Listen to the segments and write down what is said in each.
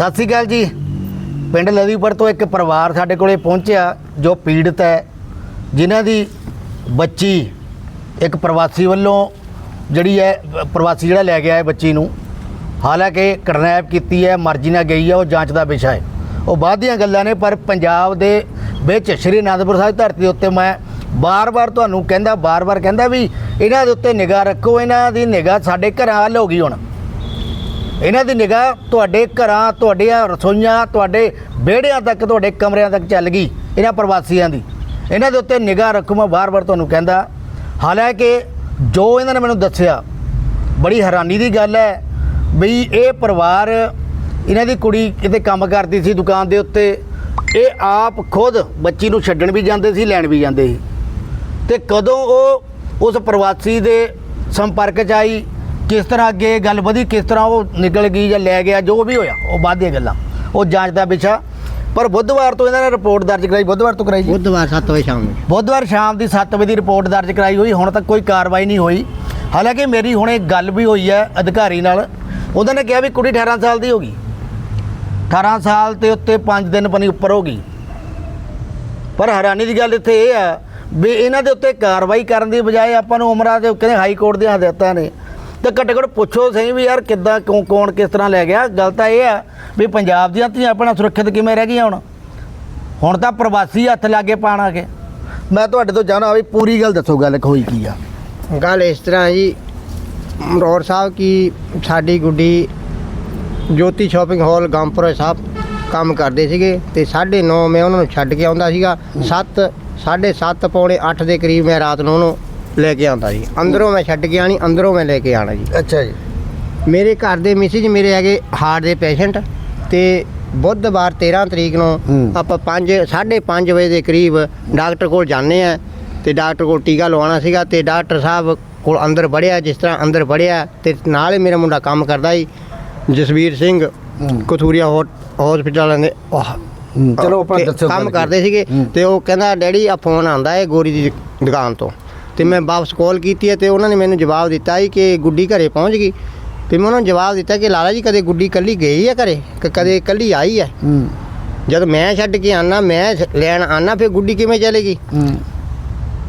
ਸਤਿ ਸ੍ਰੀ ਅਕਾਲ ਜੀ। ਪਿੰਡ ਲਵੀਪੁਰ ਤੋਂ ਇੱਕ ਪਰਿਵਾਰ ਸਾਡੇ ਕੋਲੇ ਪਹੁੰਚਿਆ, ਜੋ ਪੀੜਤ ਹੈ, ਜਿਨ੍ਹਾਂ ਦੀ ਬੱਚੀ ਇੱਕ ਪ੍ਰਵਾਸੀ ਵੱਲੋਂ ਜਿਹੜੀ ਹੈ, ਪ੍ਰਵਾਸੀ ਜਿਹੜਾ ਲੈ ਗਿਆ ਹੈ ਬੱਚੀ ਨੂੰ। ਹਾਲਾਂਕਿ ਕਿਡਨੈਪ ਕੀਤੀ ਹੈ, ਮਰਜ਼ੀ ਨਾਲ ਗਈ ਹੈ, ਉਹ ਜਾਂਚ ਦਾ ਵਿਸ਼ਾ ਹੈ। ਉਹ ਬਾਅਦ ਦੀਆਂ ਗੱਲਾਂ ਨੇ, ਪਰ ਪੰਜਾਬ ਦੇ ਵਿੱਚ ਸ਼੍ਰੀ ਅਨੰਦਪੁਰ ਸਾਹਿਬ ਧਰਤੀ ਦੇ ਉੱਤੇ ਮੈਂ ਬਾਰ-ਬਾਰ ਤੁਹਾਨੂੰ ਕਹਿੰਦਾ, ਬਾਰ-ਬਾਰ ਕਹਿੰਦਾ ਵੀ ਇਹਨਾਂ ਦੇ ਉੱਤੇ ਨਿਗਾਹ ਰੱਖੋ, ਇਹਨਾਂ ਦੀ ਨਿਗਾਹ ਸਾਡੇ ਘਰਾਂ ਵੱਲ ਹੋ ਗਈ ਹੁਣ। ਇਹਨਾਂ ਦੀ ਨਿਗਾਹ ਤੁਹਾਡੇ ਘਰਾਂ, ਤੁਹਾਡੀਆਂ ਰਸੋਈਆਂ, ਤੁਹਾਡੇ ਵਿਹੜਿਆਂ ਤੱਕ, ਤੁਹਾਡੇ ਕਮਰਿਆਂ ਤੱਕ ਚੱਲ ਗਈ ਇਹਨਾਂ ਪ੍ਰਵਾਸੀਆਂ ਦੀ। ਇਹਨਾਂ ਦੇ ਉੱਤੇ ਨਿਗਾਹ ਰੱਖੋ ਮੈਂ ਬਾਰ-ਬਾਰ ਤੁਹਾਨੂੰ ਕਹਿੰਦਾ। ਹਾਲਾਂਕਿ ਜੋ ਇਹਨਾਂ ਨੇ ਮੈਨੂੰ ਦੱਸਿਆ, ਬੜੀ ਹੈਰਾਨੀ ਦੀ ਗੱਲ ਹੈ ਬਈ ਇਹ ਪਰਿਵਾਰ ਇਹਨਾਂ ਦੀ ਕੁੜੀ ਕਿਤੇ ਕੰਮ ਕਰਦੀ ਸੀ ਦੁਕਾਨ ਦੇ ਉੱਤੇ, ਇਹ ਆਪ ਖੁਦ ਬੱਚੀ ਨੂੰ ਛੱਡਣ ਵੀ ਜਾਂਦੇ ਸੀ, ਲੈਣ ਵੀ ਜਾਂਦੇ ਸੀ। ਤੇ ਕਦੋਂ ਉਹ ਉਸ ਪ੍ਰਵਾਸੀ ਦੇ ਸੰਪਰਕ ਚ ਆਈ ਕਿਸ ਤਰ੍ਹਾਂ ਅੱਗੇ ਗੱਲ ਵਧੀ ਕਿਸ ਤਰ੍ਹਾਂ ਉਹ ਨਿਕਲ ਗਈ ਜਾਂ ਲੈ ਗਿਆ ਜੋ ਵੀ ਹੋਇਆ ਉਹ ਬਾਅਦ ਦੀਆਂ ਗੱਲਾਂ। ਉਹ ਜਾਂਚ ਦਾ ਵਿਸ਼ਾ ਪਰ ਬੁੱਧਵਾਰ ਤੋਂ ਇਹਨਾਂ ਨੇ ਰਿਪੋਰਟ ਦਰਜ ਕਰਾਈ। ਬੁੱਧਵਾਰ ਤੋਂ ਕਰਾਈ ਜੀ? ਬੁੱਧਵਾਰ 7 ਵਜੇ ਸ਼ਾਮ ਨੂੰ। ਬੁੱਧਵਾਰ ਸ਼ਾਮ ਦੀ 7 ਵਜੇ ਦੀ ਰਿਪੋਰਟ ਦਰਜ ਕਰਾਈ ਹੋਈ। ਹੁਣ ਤੱਕ ਕੋਈ ਕਾਰਵਾਈ ਨਹੀਂ ਹੋਈ। ਹਾਲਾਂਕਿ ਮੇਰੀ ਹੁਣੇ ਗੱਲ ਵੀ ਹੋਈ ਹੈ ਅਧਿਕਾਰੀ ਨਾਲ। ਉਹਨਾਂ ਨੇ ਕਿਹਾ ਵੀ ਕੁੜੀ 18 ਸਾਲ ਦੀ ਹੋ ਗਈ। 18 ਸਾਲ ਤੇ ਉੱਤੇ 5 ਦਿਨ ਪਨੀ ਉੱਪਰ ਹੋ ਗਈ। ਪਰ ਹੈਰਾਨੀ ਦੀ ਗੱਲ ਇੱਥੇ ਇਹ ਆ ਵੀ ਇਹਨਾਂ ਦੇ ਉੱਤੇ ਕਾਰਵਾਈ ਕਰਨ ਦੀ ਬਜਾਏ ਆਪਾਂ ਨੂੰ ਉਮਰਾਂ ਦੇ ਕਹਿੰਦੇ ਹਾਈ ਕੋਰਟ ਦੀਆਂ ਹਦਾਇਤਾਂ ਨੇ। ਤੇ ਘੱਟੋ ਘੱਟ ਪੁੱਛੋ ਸਹੀ ਵੀ ਯਾਰ ਕਿੱਦਾਂ ਕਿਉਂ ਕੌਣ ਕਿਸ ਤਰ੍ਹਾਂ ਲੈ ਗਿਆ। ਗੱਲ ਤਾਂ ਇਹ ਆ ਵੀ ਪੰਜਾਬ ਦੀਆਂ ਧੀਆਂ ਆਪਣਾ ਸੁਰੱਖਿਅਤ ਕਿਵੇਂ ਰਹਿ ਗਈਆਂ ਹੁਣ? ਹੁਣ ਤਾਂ ਪ੍ਰਵਾਸੀ ਹੱਥ ਲਾਗੇ ਪਾਣਾ ਕੇ। ਮੈਂ ਤੁਹਾਡੇ ਤੋਂ ਚਾਹਣਾ ਵੀ ਪੂਰੀ ਗੱਲ ਦੱਸੋ ਗੱਲ ਹੋਈ ਕੀ ਆ? ਗੱਲ ਇਸ ਤਰ੍ਹਾਂ ਜੀ ਮਰੋੜ ਸਾਹਿਬ ਕੀ ਸਾਡੀ ਗੁੱਡੀ ਜੋਤੀ ਸ਼ਾਪਿੰਗ ਹਾਲ ਗਾਮਪੁਰ ਸਾਹਿਬ ਕੰਮ ਕਰਦੇ ਸੀਗੇ ਤੇ 9:30 ਮੈਂ ਉਹਨਾਂ ਨੂੰ ਛੱਡ ਕੇ ਆਉਂਦਾ ਸੀਗਾ। 7 7:30 ਪੌਣੇ 8 ਦੇ ਕਰੀਬ ਮੈਂ ਰਾਤ ਨੂੰ ਉਹਨੂੰ ਲੈ ਕੇ ਆਉਂਦਾ ਸੀ ਅੰਦਰੋਂ ਮੈਂ ਛੱਡ ਕੇ ਆਣੀ ਅੰਦਰੋਂ ਮੈਂ ਲੈ ਕੇ ਆਣਾ ਜੀ ਅੱਛਾ ਜੀ ਮੇਰੇ ਘਰ ਦੇ ਮਿਸਿਜ ਮੇਰੇ ਹੈਗੇ ਹਾਰਟ ਦੇ ਪੇਸ਼ੈਂਟ ਤੇ ਬੁੱਧਵਾਰ 13 ਤਰੀਕ ਨੂੰ। ਆਪਾਂ 5 5:30 ਵਜੇ ਦੇ ਕਰੀਬ ਡਾਕਟਰ ਕੋਲ ਜਾਂਦੇ ਆ ਤੇ ਡਾਕਟਰ ਕੋਲ ਟੀਕਾ ਲਵਾਉਣਾ ਸੀਗਾ ਤੇ ਡਾਕਟਰ ਸਾਹਿਬ ਕੋਲ ਅੰਦਰ ਵੜਿਆ ਜਿਸ ਤਰ੍ਹਾਂ ਅੰਦਰ ਵੜਿਆ ਤੇ ਨਾਲ ਹੀ ਮੇਰਾ ਮੁੰਡਾ ਕੰਮ ਕਰਦਾ ਸੀ ਜਸਵੀਰ ਸਿੰਘ। ਕਥੂਰੀਆ ਹਸਪੀਟਲ ਦੇ ਚਲੋ ਆਪਾਂ ਦੱਸੋ ਕੰਮ। ਕਰਦੇ ਸੀਗੇ। ਤੇ ਉਹ ਕਹਿੰਦਾ ਡੈਡੀ ਆ ਫੋਨ ਆਂਦਾ ਹੈ ਗੋਰੀ ਦੀ ਦੁਕਾਨ ਤੋਂ ਤੇ ਮੈਂ ਵਾਪਸ ਕਾਲ ਕੀਤੀ ਹੈ ਤੇ ਉਹਨਾਂ ਨੇ ਮੈਨੂੰ ਜਵਾਬ ਦਿੱਤਾ ਸੀ ਕਿ ਗੁੱਡੀ ਘਰੇ ਪਹੁੰਚ ਗਈ। ਤੇ ਮੈਂ ਉਹਨਾਂ ਨੂੰ ਜਵਾਬ ਦਿੱਤਾ ਕਿ ਲਾਲਾ ਜੀ ਕਦੇ ਗੁੱਡੀ ਕੱਲੀ ਗਈ ਹੈ ਘਰੇ? ਕਿ ਕਦੇ ਕੱਲੀ ਆਈ ਹੈ ਹੂੰ। ਜਦ ਮੈਂ ਛੱਡ ਕੇ ਆਨਾ ਮੈਂ ਲੈਣ ਆਨਾ ਫਿਰ ਗੁੱਡੀ ਕਿਵੇਂ ਚਲੇਗੀ ਹੂੰ।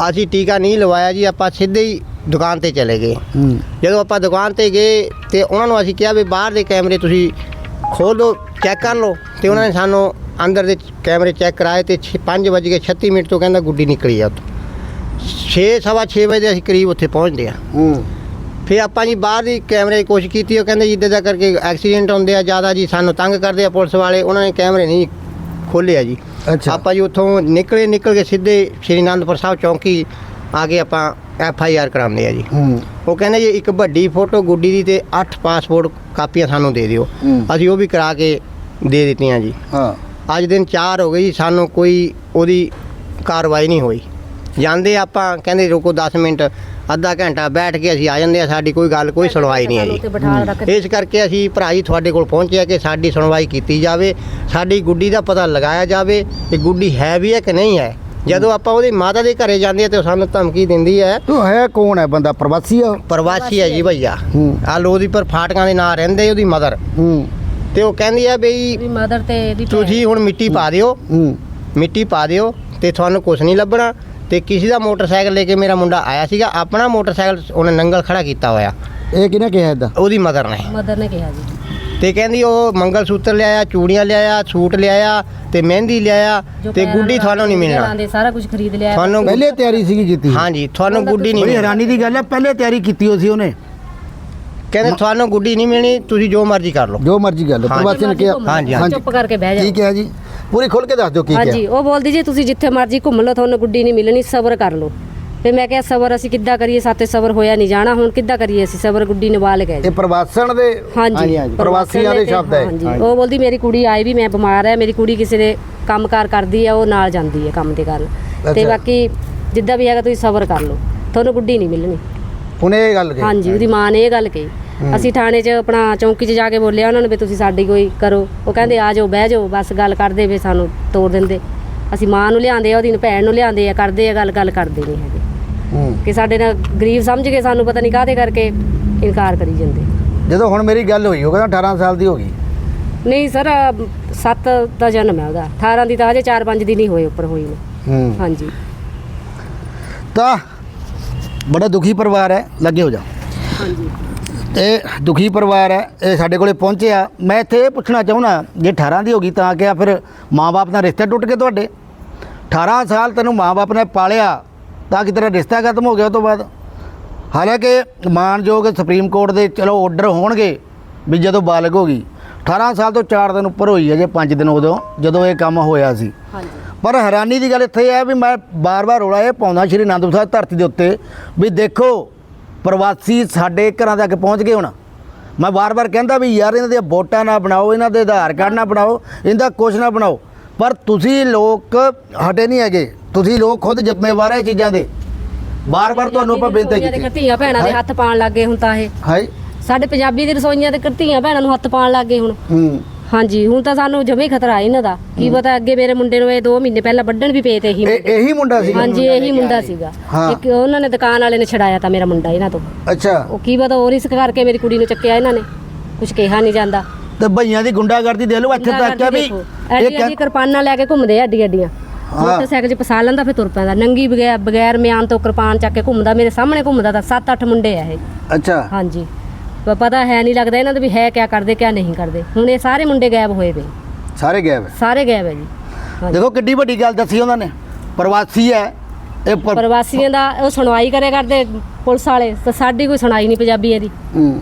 ਅਸੀਂ ਟੀਕਾ ਨਹੀਂ ਲਵਾਇਆ ਜੀ ਆਪਾਂ ਸਿੱਧੇ ਹੀ ਦੁਕਾਨ ਤੇ ਚਲੇ ਗਏ। ਹੂੰ। ਜਦੋਂ ਆਪਾਂ ਦੁਕਾਨ ਤੇ ਗਏ ਤੇ ਉਹਨਾਂ ਨੂੰ ਅਸੀਂ ਕਿਹਾ ਵੀ ਬਾਹਰ ਦੇ ਕੈਮਰੇ ਤੁਸੀਂ ਖੋਲ ਲਓ ਚੈੱਕ ਕਰ ਲਓ। ਤੇ ਉਹਨਾਂ ਨੇ ਸਾਨੂੰ ਅੰਦਰ ਦੇ ਕੈਮਰੇ ਚੈੱਕ ਕਰਾਏ ਤੇ 5:36 ਮਿੰਟ ਤੋਂ ਕਹਿੰਦਾ ਗੁੱਡੀ ਨਿਕਲੀ ਆ ਉੱਥੋਂ। 6 ਸਵਾ 6 ਵਜੇ ਅਸੀਂ ਕਰੀਬ ਉੱਥੇ ਪਹੁੰਚਦੇ ਆ ਹੂੰ। ਫਿਰ ਆਪਾਂ ਜੀ ਬਾਹਰ ਦੀ ਕੈਮਰੇ ਦੀ ਕੋਸ਼ਿਸ਼ ਕੀਤੀ ਉਹ ਕਹਿੰਦੇ ਜੀ ਇੱਦਾਂ ਦਾ ਕਰਕੇ ਐਕਸੀਡੈਂਟ ਹੁੰਦੇ ਆ ਜ਼ਿਆਦਾ ਜੀ ਸਾਨੂੰ ਤੰਗ ਕਰਦੇ ਆ ਪੁਲਿਸ ਵਾਲੇ ਉਹਨਾਂ ਨੇ ਕੈਮਰੇ ਨਹੀਂ ਖੋਲ੍ਹੇ ਆ ਜੀ। ਅੱਛਾ। ਆਪਾਂ ਜੀ ਉੱਥੋਂ ਨਿਕਲੇ ਨਿਕਲ ਕੇ ਸਿੱਧੇ ਸ਼੍ਰੀ ਅਨੰਦਪੁਰ ਸਾਹਿਬ ਚੌਂਕੀ ਆ ਕੇ ਆਪਾਂ ਐਫ ਆਈ ਆਰ ਕਰਾਉਂਦੇ ਆ ਜੀ। ਉਹ ਕਹਿੰਦੇ ਜੀ ਇੱਕ ਵੱਡੀ ਫੋਟੋ ਗੁੱਡੀ ਦੀ ਤੇ 8 ਪਾਸਪੋਰਟ ਕਾਪੀਆਂ ਸਾਨੂੰ ਦੇ ਦਿਓ। ਅਸੀਂ ਉਹ ਵੀ ਕਰਾ ਕੇ ਦੇ ਦਿੱਤੀਆਂ ਜੀ। ਹਾਂ। ਅੱਜ ਦਿਨ 4 ਹੋ ਗਏ ਜੀ ਸਾਨੂੰ ਕੋਈ ਉਹਦੀ ਕਾਰਵਾਈ ਨਹੀਂ ਹੋਈ। ਜਾਂਦੇ ਆਪਾਂ ਕਹਿੰਦੇ ਰੁਕੋ 10 ਮਿੰਟ ਅੱਧਾ ਘੰਟਾ ਬੈਠ ਕੇ ਅਸੀਂ ਆ ਜਾਂਦੇ ਆ ਸਾਡੀ ਕੋਈ ਗੱਲ ਕੋਈ ਸੁਣਵਾਈ ਨਹੀਂ ਹੈ। ਜੀ ਇਸ ਕਰਕੇ ਅਸੀਂ ਭਰਾ ਜੀ ਤੁਹਾਡੇ ਕੋਲ ਪਹੁੰਚੇ ਆ ਕਿ ਸਾਡੀ ਸੁਣਵਾਈ ਕੀਤੀ ਜਾਵੇ ਸਾਡੀ ਗੁੱਡੀ ਦਾ ਪਤਾ ਲਗਾਇਆ ਜਾਵੇ ਕਿ ਗੁੱਡੀ ਹੈ ਵੀ ਹੈ ਕਿ ਨਹੀਂ ਹੈ। ਜਦੋਂ ਆਪਾਂ ਉਹਦੀ ਮਾਤਾ ਦੇ ਘਰੇ ਜਾਂਦੇ ਆ ਤੇ ਉਹ ਸਾਨੂੰ ਧਮਕੀ ਦਿੰਦੀ ਹੈ। ਤੂੰ ਹੈ ਕੌਣ ਹੈ ਬੰਦਾ? ਪ੍ਰਵਾਸੀ ਆ? ਪ੍ਰਵਾਸੀ ਹੈ ਜੀ ਭਈਆ। ਹੂੰ। ਆ ਲੋਦੀ ਪਰ ਫਾਟਕਾਂ ਦੇ ਨਾਂ ਰਹਿੰਦੇ ਉਹਦੀ ਮਦਰ। ਹੂੰ। ਤੇ ਉਹ ਕਹਿੰਦੀ ਆ ਬਈ ਵੀ ਮਦਰ ਤੇ। ਤੁਸੀਂ ਹੁਣ ਮਿੱਟੀ ਪਾ ਦਿਓ। ਹੂੰ। ਮਿੱਟੀ ਪਾ ਦਿਓ ਤੇ ਤੁਹਾਨੂੰ ਕੁਝ ਨਹੀਂ ਲੱਭਣਾ। ਤੇ ਕਿਸੇ ਦਾ ਮੋਟਰਸਾਈਕਲ ਲੈ ਕੇ ਮੇਰਾ ਮੁੰਡਾ ਆਇਆ ਸੀਗਾ ਆਪਣਾ ਮੋਟਰਸਾਈਕਲ ਉਹਨੇ ਨੰਗਲ ਖੜਾ ਕੀਤਾ ਹੋਇਆ। ਇਹ ਕਿਹਨੇ ਕਿਹਾ ਇਦਾਂ ਉਹਦੀ ਮਦਰ ਨੇ। ਮਦਰ ਨੇ ਕਿਹਾ ਜੀ। ਤੇ ਕਹਿੰਦੀ ਉਹ ਮੰਗਲ ਸੂਤਰ ਲਿਆਇਆ ਚੂੜੀਆਂ ਲਿਆਇਆ ਸੂਟ ਲਿਆਇਆ ਤੇ ਮਹਿੰਦੀ ਲਿਆਇਆ ਜੋ ਤੇ ਪੈਰਾਂ ਗੁੱਡੀ ਤੁਹਾਨੂੰ ਨਹੀਂ ਮਿਲਣਾ। ਦੇ ਸਾਰਾ ਕੁਝ ਖਰੀਦ ਲਿਆ। ਤੁਹਾਨੂੰ ਪਹਿਲੇ ਤਿਆਰੀ ਸੀਗੀ ਕੀਤੀ ਹਾਂਜੀ ਤੁਹਾਨੂੰ ਗੁੱਡੀ ਨਹੀਂ ਬੜੀ ਮਿਲਣੀ। ਹੈਰਾਨੀ ਦੀ ਗੱਲ ਹੈ ਪਹਿਲੇ ਤਿਆਰੀ ਕੀਤੀ ਹੋਈ ਸੀ ਉਹਨੇ। ਕਹਿੰਦੇ ਤੁਹਾਨੂੰ ਗੁੱਡੀ ਨਹੀਂ ਮਿਲਣੀ ਤੁਸੀਂ ਜੋ ਮਰਜ਼ੀ ਕਰ ਲਓ। ਜੋ ਮਰਜ਼ੀ ਗੱਲ ਹਾਂਜੀ। ਪ੍ਰਵਾਸੀ ਨੇ ਕਿਹਾ। ਹਾਂਜੀ, ਹਾਂਜੀ। ਚੁੱਪ ਕਰਕੇ ਬਹਿ ਕੀ ਜਾ ਕਿਹਾ ਜੀ? ਪੂਰੀ ਖੁੱਲ ਕੇ ਦੱਸ ਦਿਓ ਕੀ ਹਾਂਜੀ ਕਿਹਾ। ਉਹ ਬੋਲਦੀ ਜੀ ਤੁਸੀਂ ਜਿੱਥੇ ਮਰਜ਼ੀ ਘੁੰਮ ਲਓ ਤੁਹਾਨੂੰ ਗੁੱਡੀ ਨਹੀਂ ਮਿਲਣੀ ਸਬਰ ਕਰ ਲਓ। ਤੇ ਮੈਂ ਕਿਹਾ ਸਬਰ ਅਸੀਂ ਕਿੱਦਾਂ ਕਰੀਏ? ਸਾਤੇ ਸਬਰ ਹੋਇਆ ਨਹੀਂ ਜਾਣਾ ਹੁਣ ਕਿੱਦਾਂ ਕਰੀਏ ਅਸੀਂ? ਸਬਰ ਗੁੱਡੀ ਨਵਾਲ ਗਏ ਇਹ ਪ੍ਰਵਾਸਣ ਦੇ ਹਾਂਜੀ, ਹਾਂਜੀ ਹਾਂਜੀ। ਪ੍ਰਵਾਸੀਆਂ ਦੇ ਸ਼ਬਦ ਹੈ। ਹਾਂਜੀ ਉਹ ਬੋਲਦੀ ਮੇਰੀ ਕੁੜੀ ਆਈ ਵੀ ਮੈਂ ਬਿਮਾਰ ਹੈ ਮੇਰੀ ਕੁੜੀ ਕਿਸੇ ਦੇ ਕੰਮਕਾਰ ਕਰਦੀ ਹੈ ਉਹ ਨਾਲ ਜਾਂਦੀ ਹੈ ਕੰਮ ਤੇ ਕਰਨ। ਤੇ। ਬਾਕੀ ਜਿੱਦਾਂ ਵੀ ਹੈਗਾ ਤੁਸੀਂ ਸਬਰ ਕਰ ਲਓ। ਤੁਹਾਨੂੰ ਗੁੱਡੀ ਨਹੀਂ ਮਿਲਣੀ। ਉਹਨੇ ਇਹ ਗੱਲ ਕਹੀ। ਹਾਂਜੀ ਉਹਦੀ ਮਾਂ ਨੇ ਇਹ ਗੱਲ ਕਹੀ। ਅਸੀਂ ਥਾਣੇ 'ਚ ਆਪਣਾ ਚੌਂਕੀ 'ਚ ਜਾ ਕੇ ਬੋਲਿਆ ਉਹਨਾਂ ਨੂੰ ਵੀ ਤੁਸੀਂ ਸਾਡੀ ਕੋਈ ਕਰੋ। ਉਹ ਕਹਿੰਦੇ ਆ ਜਾਓ ਬਹਿ ਜਾਓ ਬਸ ਗੱਲ ਕਰਦੇ ਵੀ ਸਾਨੂੰ ਤੋੜ ਦਿੰਦੇ। ਅਸੀਂ ਮਾਂ ਨੂੰ ਲਿਆਂਦੇ ਆ ਉਹਦੀ ਭੈਣ ਨੂੰ ਲਿਆਂਦੇ ਆ ਕਰਦੇ ਆ ਗੱਲ ਗੱਲ ਕਰਦੇ ਨਹੀਂ ਹੈਗੇ। ਕਿ ਸਾਡੇ ਨਾਲ ਗਰੀਬ ਸਮਝ ਕੇ ਸਾਨੂੰ ਪਤਾ ਨਹੀਂ ਕਾਹਦੇ ਕਰਕੇ ਇਨਕਾਰ ਕਰੀ ਜਾਂਦੇ। ਜਦੋਂ ਹੁਣ ਮੇਰੀ ਗੱਲ ਹੋਈ ਉਹ ਕਹਿੰਦਾ 18 ਸਾਲ ਦੀ ਹੋ ਗਈ। ਨਹੀਂ ਸਰ 7 ਦਾ ਜਨਮ ਹੈ ਉਹਦਾ। 18 ਦੀ ਤਾਂ ਹਜੇ 4-5 ਦਿਨ ਹੀ ਹੋਏ ਉੱਪਰ ਹੋਈ ਨੂੰ। ਹਾਂਜੀ। ਤਾਂ ਬੜਾ ਦੁਖੀ ਪਰਿਵਾਰ ਹੈ। ਲੱਗੇ ਹੋ ਜਾ ਹਾਂਜੀ। ਇਹ ਦੁਖੀ ਪਰਿਵਾਰ ਹੈ ਇਹ ਸਾਡੇ ਕੋਲੇ ਪਹੁੰਚਿਆ ਮੈਂ ਇੱਥੇ ਇਹ ਪੁੱਛਣਾ ਚਾਹੁੰਦਾ ਜੇ 18 ਦੀ ਹੋ ਗਈ ਤਾਂ ਕਿਆ ਫਿਰ ਮਾਂ-ਬਾਪ ਨਾਲ ਰਿਸ਼ਤੇ ਟੁੱਟ ਗਏ ਤੁਹਾਡੇ? 18 ਸਾਲ ਤੈਨੂੰ ਮਾਂ-ਬਾਪ ਨੇ ਪਾਲਿਆ ਤਾਂ ਕਿ ਤੇਰਾ ਰਿਸ਼ਤਾ ਖਤਮ ਹੋ ਗਿਆ ਉਹ ਤੋਂ ਬਾਅਦ? ਹਾਲਾਂਕਿ ਮਾਨਯੋਗ ਸੁਪਰੀਮ ਕੋਰਟ ਦੇ ਚਲੋ ਆਰਡਰ ਹੋਣਗੇ ਵੀ ਜਦੋਂ ਬਾਲਗ ਹੋ ਗਈ। 18 ਸਾਲ ਤੋਂ 4 ਦਿਨ ਉੱਪਰ ਹੋਈ ਹੈ ਜੇ 5 ਦਿਨ ਉਦੋਂ ਜਦੋਂ ਇਹ ਕੰਮ ਹੋਇਆ ਸੀ। ਪਰ ਹੈਰਾਨੀ ਦੀ ਗੱਲ ਇੱਥੇ ਹੈ ਵੀ ਮੈਂ ਬਾਰ-ਬਾਰ ਰੌਲਾ ਇਹ ਪਾਉਂਦਾ ਸ਼੍ਰੀ ਅਨੰਦਪੁਰ ਸਾਹਿਬ ਧਰਤੀ ਦੇ ਉੱਤੇ ਵੀ ਦੇਖੋ ਪ੍ਰਵਾਸੀ ਸਾਡੇ ਘਰਾਂ ਤੱਕ ਪਹੁੰਚ ਗਏ ਹੁਣ। ਮੈਂ ਬਾਰ-ਬਾਰ ਕਹਿੰਦਾ ਵੀ ਯਾਰ ਇਹਨਾਂ ਦੀਆਂ ਵੋਟਾਂ ਨਾ ਬਣਾਓ ਇਹਨਾਂ ਦੇ ਆਧਾਰ ਕਾਰਡ ਨਾ ਬਣਾਓ ਇਹਦਾ ਕੁਛ ਨਾ ਬਣਾਓ। ਪਰ ਤੁਸੀਂ ਲੋਕ ਹਟੇ ਨਹੀਂ ਹੈਗੇ। ਤੁਸੀਂ ਲੋਕ ਖੁਦ ਜ਼ਿੰਮੇਵਾਰ ਹੈ ਚੀਜ਼ਾਂ ਦੇ। ਬਾਰ-ਬਾਰ ਤੁਹਾਨੂੰ ਆਪਾਂ ਬੇਨਤੀ ਦੇ ਕੀਤੀ। ਧੀਆਂ ਭੈਣਾਂ ਦੇ ਹੱਥ ਪਾਣ ਲੱਗੇ ਹੁਣ ਤਾਂ ਇਹ। ਹਾਈ ਸਾਡੇ ਪੰਜਾਬੀ ਦੀ ਰਸੋਈਆਂ ਦੇ ਧੀਆਂ ਭੈਣਾਂ ਨੂੰ ਹੱਥ ਪਾਣ ਲੱਗੇ ਹੁਣ। ਹੂੰ। ਹਾਂਜੀ ਹੁਣ ਤਾਂ ਸਾਨੂੰ ਜਮੇ ਖਤਰਾ ਇਹਨਾਂ ਦਾ। ਕੀ ਪਤਾ ਅੱਗੇ ਮੇਰੇ ਮੁੰਡੇ ਨੂੰ ਇਹ 2 ਮਹੀਨੇ ਪਹਿਲਾਂ ਵੱਢਣ ਵੀ ਪਏ ਤੇ ਇਹੀ ਇਹ ਇਹੀ ਮੁੰਡਾ ਸੀ ਹਾਂਜੀ ਇਹੀ ਮੁੰਡਾ ਸੀਗਾ। ਹਾਂ। ਇੱਕ ਉਹਨਾਂ ਨੇ ਦੁਕਾਨ ਵਾਲੇ ਨੇ ਛਡਾਇਆ ਤਾਂ ਮੇਰਾ ਮੁੰਡਾ ਇਹਨਾਂ ਤੋਂ। ਅੱਛਾ। ਉਹ ਕੀ ਪਤਾ ਉਹ ਰਿਸਕ ਕਰਕੇ ਮੇਰੀ ਕੁੜੀ ਨੂੰ ਚੱਕਿਆ ਇਹਨਾਂ ਨੇ। ਕੁਝ ਕਿਹਾ ਨਹੀਂ ਜਾਂਦਾ। ਤੇ ਭਈਆਂ ਦੀ ਗੁੰਡਾਗਰਦੀ ਦੇ ਲਓ ਇੱਥੇ ਤੱਕ ਆ ਵੀ ਐਡੀ ਇਹ ਐਡੀ ਕਿਰਪਾਨਾਂ ਲੈ ਕੇ ਘੁੰਮਦੇ ਆ ਐਡੀ ਐਡੀਆਂ। ਹਾਂ। ਮੋਟਰਸਾਈਕਲ 'ਚ ਫਸਾ ਲੈਂਦਾ ਫਿਰ ਤੁਰ ਪੈਂਦਾ। ਨੰਗੀ ਬਗੈਰ ਬਗੈਰ ਮਿਆਨ ਤੋਂ ਕਿਰਪਾਨ ਚੱਕ ਕੇ ਘੁੰਮਦਾ ਮੇਰੇ ਸਾਹਮਣੇ ਘੁੰਮਦਾ ਤਾਂ 7-8 ਮੁੰਡੇ ਆ ਇਹ। ਅੱਛਾ। ਹਾਂਜੀ। ਪ- ਪਤਾ ਹੈ ਨਹੀਂ ਲੱਗਦਾ ਇਹਨਾਂ ਦੇ ਵੀ ਹੈ ਕਿਆ ਕਰਦੇ ਕਿਆ ਨਹੀਂ ਕਰਦੇ। ਹੁਣ ਇਹ ਸਾਰੇ ਮੁੰਡੇ ਗਾਇਬ ਹੋਏ ਵੇ ਸਾਰੇ ਵੇ ਸਾਰੇ ਗਾਇਬ ਹੈ ਜੀ। ਹਾਂਜੀ। ਦੇਖੋ ਕਿੱਡੀ ਵੱਡੀ ਗੱਲ ਦੱਸੀ ਉਹਨਾਂ ਨੇ। ਪ੍ਰਵਾਸੀ ਹੈ। ਇਹ ਪਰ- ਪ੍ਰਵਾਸੀਆਂ ਦਾ ਉਹ ਸੁਣਵਾਈ ਕਰੇ ਕਰਦੇ ਪੁਲਿਸ ਵਾਲੇ। ਤਾਂ ਸਾਡੀ ਕੋਈ ਸੁਣਾਈ ਨਹੀਂ ਪੰਜਾਬੀਆਂ ਦੀ। ਹੂੰ।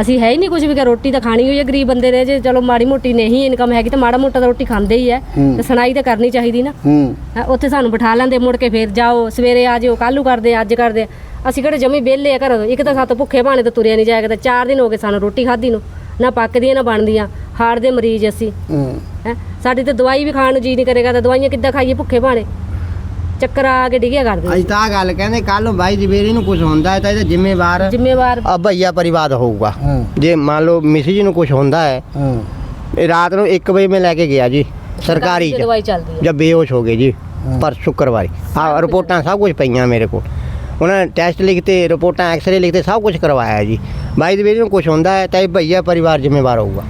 ਅਸੀਂ ਹੈ ਹੀ ਨਹੀਂ ਕੁਝ ਵੀ ਕਿ ਰੋਟੀ ਤਾਂ ਖਾਣੀ ਹੋਈ ਹੈ ਗਰੀਬ ਬੰਦੇ ਨੇ ਜੇ ਚਲੋ ਮਾੜੀ ਮੋਟੀ ਨਹੀਂ ਇਨਕਮ ਹੈਗੀ ਤਾਂ ਮਾੜਾ ਮੋਟਾ ਤਾਂ ਰੋਟੀ ਖਾਂਦੇ ਹੀ ਹੈ। ਤੇ ਸੁਣਾਈ ਤਾਂ ਕਰਨੀ ਚਾਹੀਦੀ ਨਾ। ਹੂੰ। ਉੱਥੇ ਸਾਨੂੰ ਬਿਠਾ ਲੈਂਦੇ ਮੁੜ ਕੇ ਫੇਰ ਜਾਓ ਸਵੇਰੇ ਆ ਜਿਓ ਕੱਲ੍ਹ ਨੂੰ ਕਰਦੇ ਆ, ਅੱਜ ਕਰਦੇ ਆ। ਅਸੀਂ ਕਿਹੜੇ ਜਮੀ ਵਿਹਲੇ ਆ ਘਰੋਂ ਇੱਕ ਤਾਂ ਸਾਤੋਂ ਭੁੱਖੇ ਭਾਣੇ ਤੋਂ ਤੁਰਿਆ ਨਹੀਂ ਜਾਇਆ ਕਰਦਾ ਚਾਰ ਦਿਨ ਹੋ ਗਏ ਸਾਨੂੰ ਰੋਟੀ ਖਾਧੀ ਨੂੰ ਨਾ ਪੱਕਦੀਆਂ ਨਾ ਬਣਦੀਆਂ ਹਾਰਟ ਦੇ ਮਰੀਜ਼ ਅਸੀਂ। ਹੂੰ। ਹੈ ਸਾਡੀ ਤਾਂ ਦਵਾਈ ਵੀ ਖਾਣ ਨੂੰ ਜੀ ਨਹੀਂ ਕਰੇਗਾ ਤਾਂ ਦਵਾਈਆਂ ਕਿੱਦਾਂ ਖਾਈਏ ਭੁੱਖੇ ਭਾਣੇ? ਚੱਕਰ ਆ ਕੇ ਡਿੱਗਿਆ ਕਰਦੇ ਅੱਜ ਤਾਂ ਆਹ ਗੱਲ ਕਹਿੰਦੇ ਕੱਲ ਨੂੰ ਬਾਈ ਜਵੇਰੀ ਨੂੰ ਕੁਝ ਹੁੰਦਾ ਹੈ ਤਾਂ ਇਹਦਾ ਜ਼ਿੰਮੇਵਾਰ ਜ਼ਿੰਮੇਵਾਰ ਆ ਭਈਆ ਪਰਿਵਾਰ ਹੋਊਗਾ। ਹੂੰ। ਜੇ ਮੰਨ ਲਓ ਮਿਸਿਜ ਨੂੰ ਕੁਝ ਹੁੰਦਾ ਹੈ ਹੂੰ। ਇਹ ਰਾਤ ਨੂੰ 1 ਵਜੇ ਮੈਂ ਲੈ ਕੇ ਗਿਆ ਜੀ ਸਰਕਾਰੀ ਦੀ ਚ। ਦਵਾਈ ਚੱਲਦੀ ਹੈ। ਜਦ ਬੇਹੋਸ਼ ਹੋ ਗਏ ਜੀ ਪਰ ਸ਼ੁੱਕਰਵਾਰੀ। ਆ ਰਿਪੋਰਟਾਂ ਸਭ ਕੁਝ ਪਈਆਂ ਮੇਰੇ ਕੋਲ। ਉਹਨਾਂ ਨੇ ਟੈਸਟ ਲਿਖਤੇ ਰਿਪੋਰਟਾਂ ਐਕਸ-ਰੇ ਲਿਖਤੇ ਸਭ ਕੁਝ ਕਰਵਾਇਆ ਜੀ। ਬਾਈ ਜਵੇਰੀ ਨੂੰ ਕੁਝ ਹੁੰਦਾ ਹੈ ਤਾਂ ਇਹ ਭਈਆ ਪਰਿਵਾਰ ਜ਼ਿੰਮੇਵਾਰ ਹੋਊਗਾ।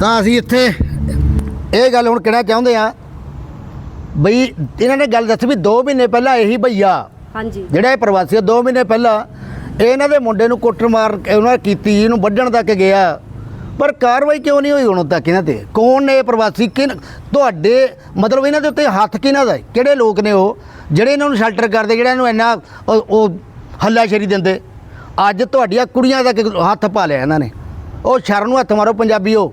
ਤਾਂ ਅਸੀਂ ਇੱਥੇ ਇਹ ਗੱਲ ਹੁਣ ਕਹਿਣਾ ਚਾਹੁੰਦੇ ਆ ਬਈ ਇਹਨਾਂ ਨੇ ਗੱਲ ਦੱਸੀ ਵੀ 2 ਮਹੀਨੇ ਪਹਿਲਾਂ ਇਹੀ ਭਈਆ ਹਾਂਜੀ। ਜਿਹੜਾ ਇਹ ਪ੍ਰਵਾਸੀ ਆ 2 ਮਹੀਨੇ ਪਹਿਲਾਂ ਇਹਨਾਂ ਦੇ ਮੁੰਡੇ ਨੂੰ ਕੁੱਟਮਾਰ ਉਹਨਾਂ ਕੀਤੀ ਇਹਨੂੰ ਵੱਢਣ ਤੱਕ ਗਿਆ। ਪਰ ਕਾਰਵਾਈ ਕਿਉਂ ਨਹੀਂ ਹੋਈ ਹੁਣ ਤੱਕ ਇਹਨਾਂ ਤੇ? ਕੌਣ ਨੇ ਇਹ ਪ੍ਰਵਾਸੀ? ਕਿਨ ਤੁਹਾਡੇ ਮਤਲਬ ਇਹਨਾਂ ਦੇ ਉੱਤੇ ਹੱਥ ਕਿਹਨਾਂ ਦਾ? ਕਿਹੜੇ ਲੋਕ ਨੇ ਉਹ? ਜਿਹੜੇ ਇਹਨਾਂ ਨੂੰ ਸ਼ੈਲਟਰ ਕਰਦੇ ਜਿਹੜਾ ਇਹਨੂੰ ਇੰਨਾ ਉਹ- ਹੱਲਾਸ਼ੇਰੀ ਦਿੰਦੇ। ਅੱਜ ਤੁਹਾਡੀਆਂ ਕੁੜੀਆਂ ਦਾ ਹੱਥ ਪਾ ਲਿਆ ਇਹਨਾਂ ਨੇ। ਉਹ ਸ਼ਰਮ ਨੂੰ ਹੱਥ ਮਾਰੋ ਪੰਜਾਬੀਓ।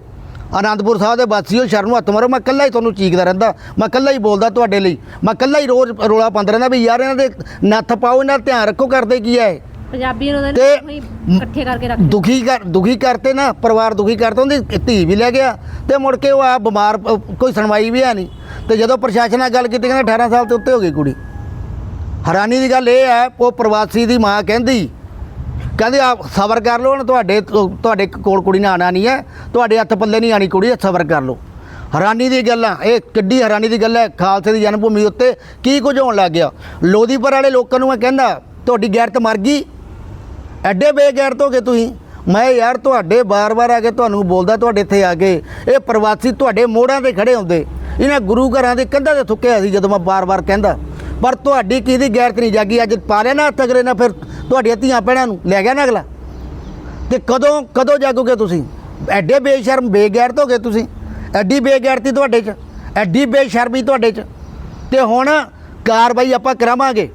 ਆਨੰਦਪੁਰ ਸਾਹਿਬ ਦੇ ਵਾਸੀਓ ਸ਼ਰਮ ਨੂੰ ਹੱਥ ਮਾਰੋ ਮੈਂ ਇਕੱਲਾ ਹੀ ਤੁਹਾਨੂੰ ਚੀਕਦਾ ਰਹਿੰਦਾ ਮੈਂ ਇਕੱਲਾ ਹੀ ਬੋਲਦਾ ਤੁਹਾਡੇ ਲਈ ਮੈਂ ਇਕੱਲਾ ਹੀ ਰੋਜ਼ ਰੋਲਾ ਪਾਉਂਦਾ ਰਹਿੰਦਾ ਵੀ ਯਾਰ ਇਹਨਾਂ ਦੇ ਨੱਥ ਪਾਓ ਇਹਨਾਂ ਦਾ ਧਿਆਨ ਰੱਖੋ ਕਰਦੇ ਕੀ ਹੈ ਇਹ? ਪੰਜਾਬੀਆਂ ਨੂੰ ਤਾਂ ਤੇ- ਉਹੀ ਇਕੱਠੇ ਕਰਕੇ ਰੱਖ ਦੁਖੀ ਕਰ ਦੁਖੀ ਕਰਤੇ ਨਾ ਪਰਿਵਾਰ ਦੁਖੀ ਕਰਤਾ ਉਹਦੀ ਧੀ ਵੀ ਲੈ ਗਿਆ ਤੇ ਮੁੜ ਕੇ ਉਹ ਆ ਬਿਮਾਰ ਕੋਈ ਸੁਣਵਾਈ ਵੀ ਹੈ ਨਹੀਂ। ਤੇ ਜਦੋਂ ਪ੍ਰਸ਼ਾਸਨ ਨਾਲ ਗੱਲ ਕੀਤੀ ਕਹਿੰਦੇ 18 ਸਾਲ ਤੋਂ ਉੱਤੇ ਹੋ ਗਈ ਕੁੜੀ। ਹੈਰਾਨੀ ਦੀ ਗੱਲ ਇਹ ਹੈ ਉਹ ਪ੍ਰਵਾਸੀ ਦੀ ਮਾਂ ਕਹਿੰਦੀ ਕਹਿੰਦੇ ਆ, ਸਬਰ ਕਰ ਲਓ, ਹੁਣ ਤੁਹਾਡੇ ਤੁਹਾਡੇ ਕੋਲ ਕੁੜੀ ਨੇ ਆਣਾ ਨਹੀਂ ਹੈ, ਤੁਹਾਡੇ ਹੱਥ ਪੱਲੇ ਨਹੀਂ ਆਣੀ ਕੁੜੀ, ਸਬਰ ਕਰ ਲਓ। ਹੈਰਾਨੀ ਦੀ ਗੱਲ ਆ, ਇਹ ਕਿੱਡੀ ਹੈਰਾਨੀ ਦੀ ਗੱਲ ਹੈ, ਖਾਲਸੇ ਦੀ ਜਨਮ ਭੂਮੀ ਉੱਤੇ ਕੀ ਕੁਝ ਹੋਣ ਲੱਗ ਗਿਆ। ਲੋਧੀਪੁਰ ਵਾਲੇ ਲੋਕਾਂ ਨੂੰ ਮੈਂ ਕਹਿੰਦਾ, ਤੁਹਾਡੀ ਗੈਰਤ ਮਰ ਗਈ। ਐਡੇ ਬੇਗੈਰਤ ਹੋ ਗਏ ਤੁਸੀਂ। ਮੈਂ ਯਾਰ, ਤੁਹਾਡੇ ਬਾਰ-ਬਾਰ ਆ ਕੇ ਤੁਹਾਨੂੰ ਬੋਲਦਾ, ਤੁਹਾਡੇ ਇੱਥੇ ਆ ਕੇ। ਇਹ ਪ੍ਰਵਾਸੀ ਤੁਹਾਡੇ ਮੋੜਾਂ ਤੇ ਖੜੇ ਹੁੰਦੇ। ਇਹਨਾਂ ਗੁਰੂ ਘਰਾਂ ਦੇ ਕੰਧਾਂ ਤੇ ਥੁੱਕਿਆ ਸੀ, ਜਦੋਂ ਮੈਂ ਬਾਰ-ਬਾਰ ਕਹਿੰਦਾ। ਪਰ ਤੁਹਾਡੀ ਕਿਹਦੀ ਗੈਰਤ ਨਹੀਂ ਜਾਗੀ? ਅੱਜ ਪਾ ਲਿਆ ਨਾ ਅਗਲੇ ਨਾ ਫਿਰ ਤੁਹਾਡੀਆਂ ਧੀਆਂ ਭੈਣਾਂ ਨੂੰ ਲੈ ਗਿਆ ਨਾ ਅਗਲਾ? ਤੇ ਕਦੋਂ ਕਦੋਂ ਜਾਗੋਗੇ ਤੁਸੀਂ? ਐਡੇ ਬੇਸ਼ਰਮ ਬੇਗੈਰਤ ਹੋ ਗਏ ਤੁਸੀਂ। ਐਡੀ ਬੇਗੈਰਤੀ ਤੁਹਾਡੇ 'ਚ ਐਡੀ ਬੇਸ਼ਰਮੀ ਤੁਹਾਡੇ 'ਚ। ਤੇ ਹੁਣ ਕਾਰਵਾਈ ਆਪਾਂ ਕਰਾਵਾਂਗੇ।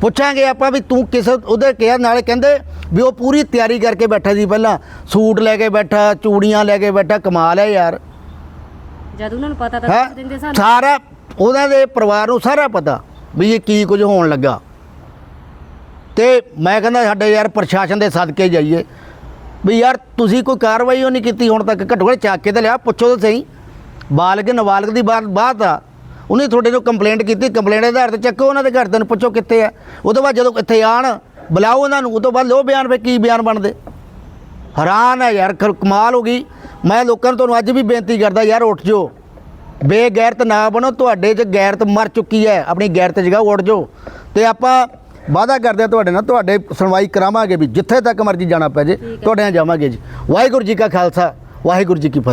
ਪੁੱਛਾਂਗੇ ਆਪਾਂ ਵੀ ਤੂੰ ਕਿਸ ਉਹਦੇ ਕਿਹਾ ਨਾਲੇ ਕਹਿੰਦੇ ਵੀ ਉਹ ਪੂਰੀ ਤਿਆਰੀ ਕਰਕੇ ਬੈਠਾ ਸੀ ਪਹਿਲਾਂ। ਸੂਟ ਲੈ ਕੇ ਬੈਠਾ ਚੂੜੀਆਂ ਲੈ ਕੇ ਬੈਠਾ ਕਮਾਲ ਹੈ ਯਾਰ। ਜਦ ਉਹਨਾਂ ਨੂੰ ਪਤਾ ਤਾਂ ਦਿੰਦੇ ਸਾਨੂੰ। ਸਾਰਾ ਉਹਨਾਂ ਦੇ ਪਰਿਵਾਰ ਨੂੰ ਸਾਰਾ ਪਤਾ। ਵੀ ਇਹ ਕੀ ਕੁਝ ਹੋਣ ਲੱਗਾ। ਤੇ ਮੈਂ ਕਹਿੰਦਾ ਸਾਡੇ ਯਾਰ ਪ੍ਰਸ਼ਾਸਨ ਦੇ ਸਦਕੇ ਜਾਈਏ। ਵੀ ਯਾਰ ਤੁਸੀਂ ਕੋਈ ਕਾਰਵਾਈ ਉਹ ਨਹੀਂ ਕੀਤੀ, ਹੁਣ ਤੱਕ ਘੱਟੋ ਘੱਟ ਚੱਕ ਕੇ ਤਾਂ ਲਿਆ, ਪੁੱਛੋ ਤਾਂ ਸਹੀ। ਬਾਲਗ ਨਾਬਾਲਗ ਦੀ ਬਾਤ ਬਾਤ ਆ। ਉਹਨੇ ਤੁਹਾਡੇ ਤੋਂ ਕੰਪਲੇਂਟ ਕੀਤੀ ਕੰਪਲੇਂਟ ਦੇ ਆਧਾਰ ਤੇ ਚੱਕੋ ਉਹਨਾਂ ਦੇ ਘਰਦਿਆਂ ਨੂੰ, ਪੁੱਛੋ ਕਿੱਥੇ ਆ। ਉਹ ਤੋਂ ਬਾਅਦ ਜਦੋਂ ਇੱਥੇ ਆਣ, ਬੁਲਾਓ ਉਹਨਾਂ ਨੂੰ ਉਹ ਤੋਂ ਬਾਅਦ ਲੋ ਬਿਆਨ ਵੇ ਕੀ ਬਿਆਨ ਬਣਦੇ? ਹੈਰਾਨ ਹੈ ਯਾਰ ਕਮਾਲ ਹੋ ਗਈ। ਮੈਂ ਲੋਕਾਂ ਨੂੰ ਤੁਹਾਨੂੰ ਅੱਜ ਵੀ ਬੇਨਤੀ ਕਰਦਾ, ਯਾਰ ਉੱਠ ਜਾਓ। ਬੇਗੈਰਤ ਨਾ ਬਣੋ ਤੁਹਾਡੇ 'ਚ ਗੈਰਤ ਮਰ ਚੁੱਕੀ ਹੈ। ਆਪਣੀ ਗੈਰਤ ਜਗ੍ਹਾ ਉੱਠ ਜਾਓ। ਤੇ ਆਪਾਂ ਵਾਅਦਾ ਕਰਦੇ ਹਾਂ ਤੁਹਾਡੇ ਨਾਲ ਤੁਹਾਡੇ ਸੁਣਵਾਈ ਕਰਾਵਾਂਗੇ ਵੀ ਜਿੱਥੇ ਤੱਕ ਮਰਜ਼ੀ ਜਾਣਾ ਪੈ ਜੇ ਤੁਹਾਡੇ ਨਾਲ ਜਾਵਾਂਗੇ ਜੀ। ਵਾਹਿਗੁਰੂ ਜੀ ਕਾ ਖਾਲਸਾ ਵਾਹਿਗੁਰੂ ਜੀ ਕੀ ਫਤਿਹ।